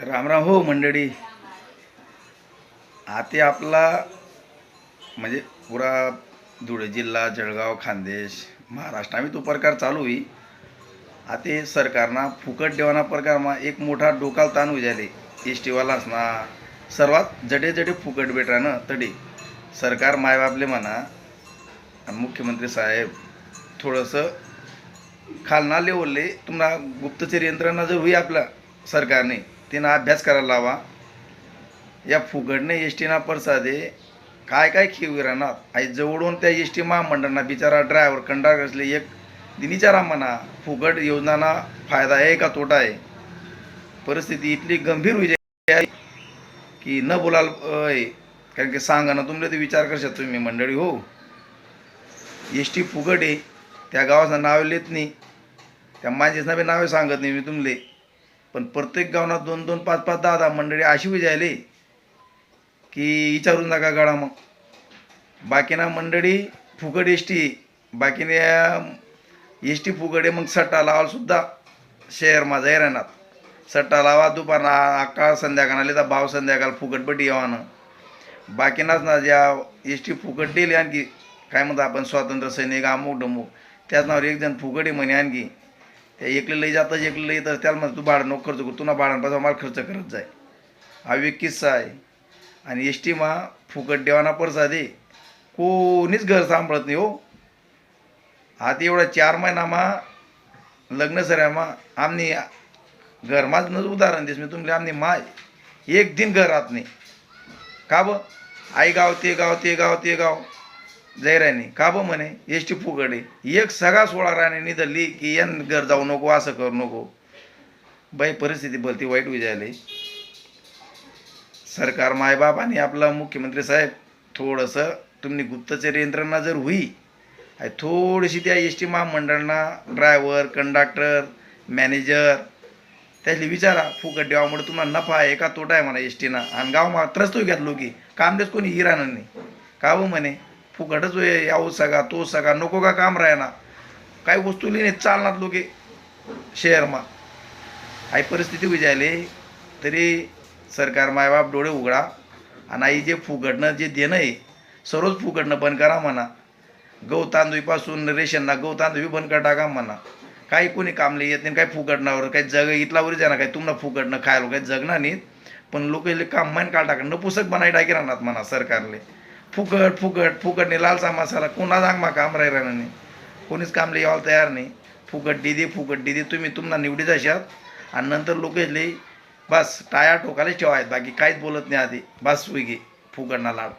रामराम हो मंडळी. आते आपला म्हणजे पुरा धुळे जिल्हा जळगाव खानदेश महाराष्ट्र आम्ही तो प्रकार चालू होई. आते सरकारना फुकट देवाना प्रकारमा एक मोठा डोकाल ताण उजाले एस टीवाला ना सर्वात जडे जडे फुकट भेटानं तडे. सरकार मायबापले म्हणा आणि मुख्यमंत्री साहेब थोडंसं खालना लेवलले तुम्हाला गुप्तचर यंत्रणा जर होई आपल्या सरकारने तिनं अभ्यास करायला लावा. या फुगडने एस टीना परसादे काय काय खेळ राहणार आई जवळून त्या एस टी महामंडळांना बिचारा ड्रायव्हर कंडाक असले एक दिनीचारा म्हणा फुगड योजनाना फायदा आहे का तोटा आहे? परिस्थिती इतली गंभीर होई जाय की न बोलाल कारण की सांगा ना तुमले ते विचार करशात तुम्ही मंडळी हो. एस टी फुगड आहे त्या गावाचं नाव लिहित नाही. त्या माझेच बी नावे सांगत नाही मी तुमले. पण प्रत्येक गावात दोन दोन पाच पाच दहा दहा मंडळी अशी बी जायले की विचारून नका गाडा मग. बाकीना मंडळी फुकट एस टी बाकीने एस टी फुकट आहे मग सट्टा लावाल सुद्धा शहर माझा राहणार सट्टा लावा दुपारना अक्का संध्याकाळ आले तर भाव संध्याकाळ फुकट बटी येवानं बाकीनाच ना ज्या एस टी फुकट दिली आणखी काय म्हणतो आपण स्वातंत्र्य सैनिक अमुक डमुक त्याच नावावर एक जण फुकट म्हणे आणखी. त्या एकले लई जातं एकले लई येतं त्याला म्हणतो तू भाडं नको खर्च करू तुला भाडणपासून मला खर्च करत जाय. हा किस्सा आहे. आणि एस टीमा फुकट देवाना परसादे कोणीच घर सांभाळत नाही हो. आता एवढा चार महिनामा लग्न सऱ्यामा आमनी घरमाच न उदाहरण देस मी तुमले आमनी माय. एक दिन घर राहत नाही. का ब? आई गाव ते गाव ते गाव ते गाव. जैराने का ब म्हणे? एस टी फुकडे एक सगळा सोळा राणे निधरली की यन घर जाऊ नको असं करू नको. बाई परिस्थिती भलती वाईट विजायले सरकार मायबाप आणि आपला मुख्यमंत्री साहेब थोडंसं तुम्ही गुप्तचर यंत्रणा जर होई थोडीशी त्या एस टी महामंडळांना ड्रायव्हर कंडक्टर मॅनेजर त्याला विचारा फुकट देवामुळे तुम्हाला नफा आहे का तोटा आहे म्हणा एस टीना आणि गाव मात्रच तो घेतलो की कामदेच कोणी हिराणार नाही. का हो म्हणे? फुकटच होय याऊ हो सगा तो सगा नको का काम राहणार काही वस्तू नाही चालणार लोके. शहरमा आई परिस्थिती विजायले तरी सरकार मायबाप डोळे उघडा. आणि आई जे फुकटणं जे देणं आहे सर्वच फुकटणं बंद करा म्हणा. गहू तांदुळीपासून रेशनना गहू तांदूळ बंद कर टाका म्हणा. काही कोणी कामले येत नाही काही फुकटणावर काही जग इथलावर जाणार काही तुम्हाला फुकटणं खायला काही जगणार नाहीत. पण लोक इले काम मान काढ टाका नपुसक बनाई टाकी राहणार म्हणा सरकारले. फुकट फुकट फुकटने लालसा मसाला कोणा मा काम राही राहणार नाही. कोणीच कामले यायला तयार नाही. फुकट दिदी फुकट दिदी तुम्ही तुम्हाला निवडी अशात. आणि नंतर लोक इथले बस टाया टोकालेच ठेवायत बाकी काहीच बोलत नाही आधी. बस स्विगी फुकटना लाड.